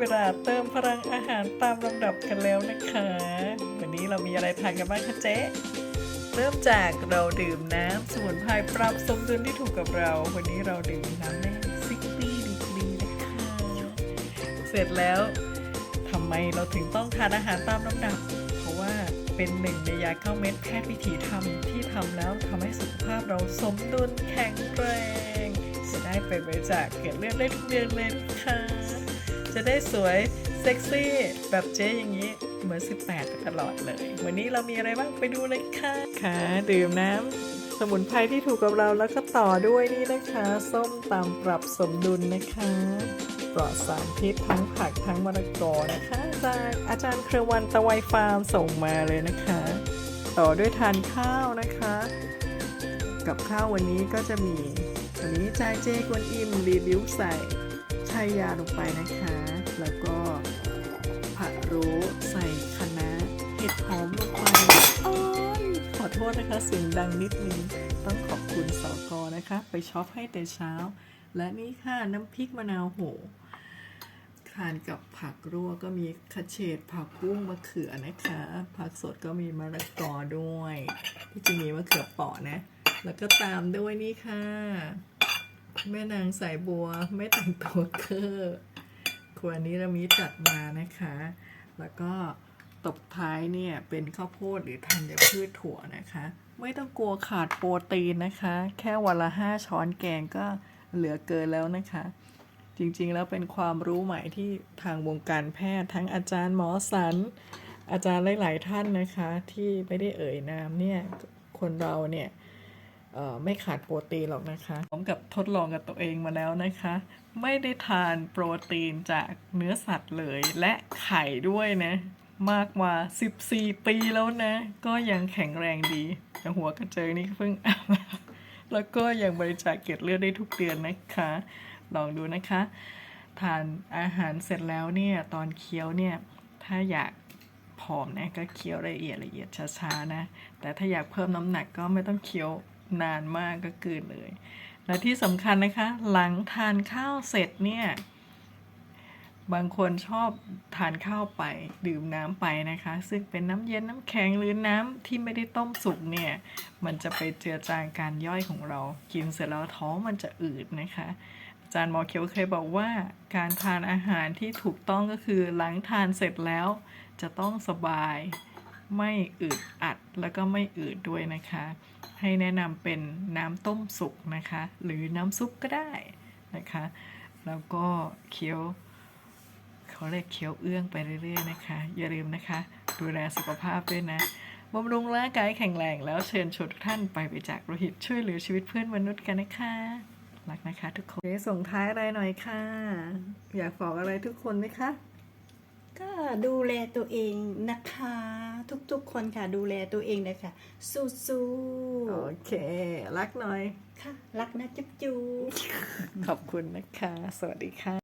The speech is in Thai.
เวลาเติมพลังอาหารตามลำดับกันแล้วนะคะ วันนี้เรามีอะไรทานกันบ้างคะเจ๊เริ่มจากเราดื่มน้ำสมุนไพรปรับสมดุลที่ถูกกับเรา วันนี้เราดื่มน้ำแร่ซิกปี้ดีกรีนะคะเสร็จแล้วทำไมเราถึงต้องทานอาหารตามลำดับ เพราะว่าเป็นหนึ่งในยาเก้าเม็ดแพทย์วิถีธรรมที่ทำแล้วทำให้สุขภาพเราสมดุลแข็งแรง จะได้ไปบริจาคเกล็ดเลือดได้ทุกเดือนเลยนะคะ จะได้สวยเซ็กซี่แบบเจ๊อย่างนี้เหมือน 18ไปตลอดเลย วันนี้เรามีอะไรบ้างไปดูเลยค่ะ ค่ะดื่มน้ำสมุนไพรที่ถูกกับเราแล้วก็ต่อด้วยนี่นะคะ ส้มตำปรับสมดุลนะคะ ปลอดสารพิษทั้งผักทั้งมะละกอนะคะจากอาจารย์เครือวันตะไวฟาร์มส่งมาเลยนะคะ ต่อด้วยทานข้าวนะคะ กับข้าววันนี้ก็จะมีวันนี้จายเจกวนอิมรีวิวใส่ ชายาลงไปนะคะ แล้วก็ผักรู้ใส่คะน้าเห็ดหอมลงไปอ้ยขอโทษนะคะเสียงดังนิดนึง ต้องขอบคุณสอกอนะคะ ไปช็อปให้แต่เช้า และนี่ค่ะน้ำพริกมะนาวโหทานกับผักรั่วก็มีขะเฉดผักบุ้งมะเขือนะคะ ผักสดก็มีมะละกอด้วยที่จริงมีมะเขือเปราะนะ แล้วก็ตามด้วยนี่ค่ะ แม่นางสายบัวไม่แต่งตัวเกอร์ครัวนี้เรามีจัดมานะคะ แล้วก็ตบท้ายเนี่ยเป็นข้าวโพดหรือธัญพืชถั่วนะคะ ไม่ต้องกลัวขาดโปรตีนนะคะ แค่วันละห้าช้อนแกงก็เหลือเกินแล้วนะคะ จริงๆแล้วเป็นความรู้ใหม่ที่ทางวงการแพทย์ทั้งอาจารย์หมอสัน อาจารย์หลาย ๆ ท่านนะคะ ที่ไม่ได้เอ่ยนามเนี่ยคนเราเนี่ย ไม่ขาดโปรตีนหรอกนะคะพร้อมกับทดลองกับตัวเองมาแล้วนะคะ ไม่ได้ทานโปรตีนจากเนื้อสัตว์เลยและไข่ด้วยนะ มากกว่า 14 ปีแล้วนะ ก็ยังแข็งแรงดีแต่หัวกระเจิงนี่เพิ่งอาบน้ำแล้วก็ยังบริจาคเกล็ดเลือดได้ทุกเดือนนะคะ ลองดูนะคะ ทานอาหารเสร็จแล้วเนี่ยตอนเคี้ยวเนี่ยถ้าอยากผอมนะก็เคี้ยวละเอียดละเอียดช้าๆนะ แต่ถ้าอยากเพิ่มน้ำหนักก็ไม่ต้องเคี้ยว นานมากก็กลืนเลย และที่สำคัญนะคะ หลังทานข้าวเสร็จเนี่ย บางคนชอบทานข้าวไปดื่มน้ำไปนะคะ ซึ่งเป็นน้ำเย็นน้ำแข็งหรือน้ำที่ไม่ได้ต้มสุกเนี่ย มันจะไปเจือจางการย่อยของเรา กินเสร็จแล้วท้องมันจะอืดนะคะอาจารย์หมอเขียวเคยบอกว่าการทานอาหารที่ถูกต้องก็คือหลังทานเสร็จแล้วจะต้องสบายไม่อึดอัดแล้วก็ไม่อืดด้วยนะคะ ให้แนะนำเป็นน้ำต้มสุกนะคะ หรือน้ำซุปก็ได้นะคะ แล้วก็เคี้ยวเขาเรียกเคี้ยวเอื้องไปเรื่อยๆนะคะ อย่าลืมนะคะ ดูแลสุขภาพด้วยนะบำรุงร่างกายแข็งแรงแล้วเชิญชวนทุกท่านไปบริจาคโลหิตช่วยเหลือชีวิตเพื่อนมนุษย์กันนะคะรักนะคะทุกคนเดี๋ยวส่งท้ายอะไรหน่อยค่ะ อยากบอกอะไรทุกคนไหมคะก็ดูแลตัวเองนะคะ ทุกๆคนค่ะดูแลตัวเองนะคะสู้โอ เค รักหน่อยๆค่ะ รักนะจุ๊บจุ๊บขอบคุณนะคะ สวัสดีค่ะ